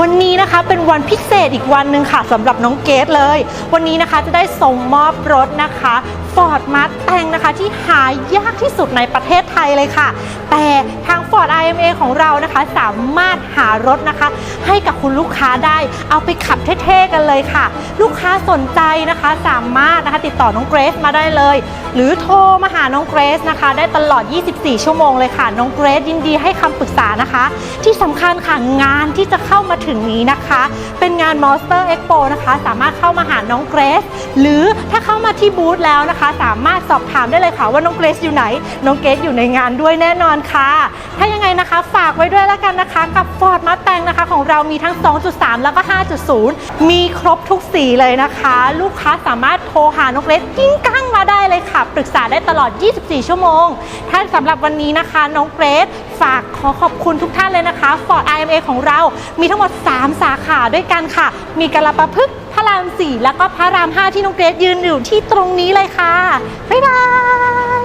วันนี้นะคะเป็นวันพิเศษอีกวันหนึ่งค่ะสำหรับน้องเกดเลย วันนี้นะคะจะได้ส่งมอบรถนะคะ Ford Mustang นะคะที่หายากที่สุดในประเทศไทยเลยค่ะ แต่ทาง Ford IMA ของเรานะคะสามารถหารถนะคะ ให้กับคุณลูกค้าได้ เอาไปขับเท่ๆกันเลยค่ะ ลูกค้าสนใจนะคะสามารถนะคะติดต่อน้องเกรซมาได้เลย หรือโทรมาหาน้องเกรซนะคะ ได้ตลอด 24 ชั่วโมงเลยค่ะ น้องเกรซยินดีให้คำปรึกษานะคะ ที่สำคัญค่ะงานที่จะเข้ามาถึงนี้นะคะ เป็นงาน Monster Expo นะคะ สามารถเข้ามาหาน้องเกรซหรือถ้าเข้ามาที่บูธแล้วนะคะ สามารถสอบถามได้เลยค่ะว่าน้องเกรซอยู่ไหน น้องเกรซอยู่ในงานด้วยแน่นอนค่ะ ถ้ายังไงนะคะ ฝากไว้ด้วยแล้วกันนะคะกับ Ford Mustang นะคะ ของเรามีทั้ง 2.3 แล้วก็ 5.0 มีครบทุกสีเลยนะคะ ลูกค้าสามารถโทรหาน้องเกรซกิ้งกั้งมาได้เลยค่ะ ปรึกษาได้ตลอด 24 ชั่วโมง ถ้าสำหรับวันนี้นะคะน้องเกรซฝากขอขอบคุณทุกท่านเลยนะคะ Ford IMA ของเรา มีทั้งหมด 3 สาขาด้วยกันค่ะ มีกระปะพฤกพระราม 4 แล้วก็พระราม 5 ที่น้องเกรซยืนอยู่ที่ตรงนี้เลยค่ะ บ๊ายบาย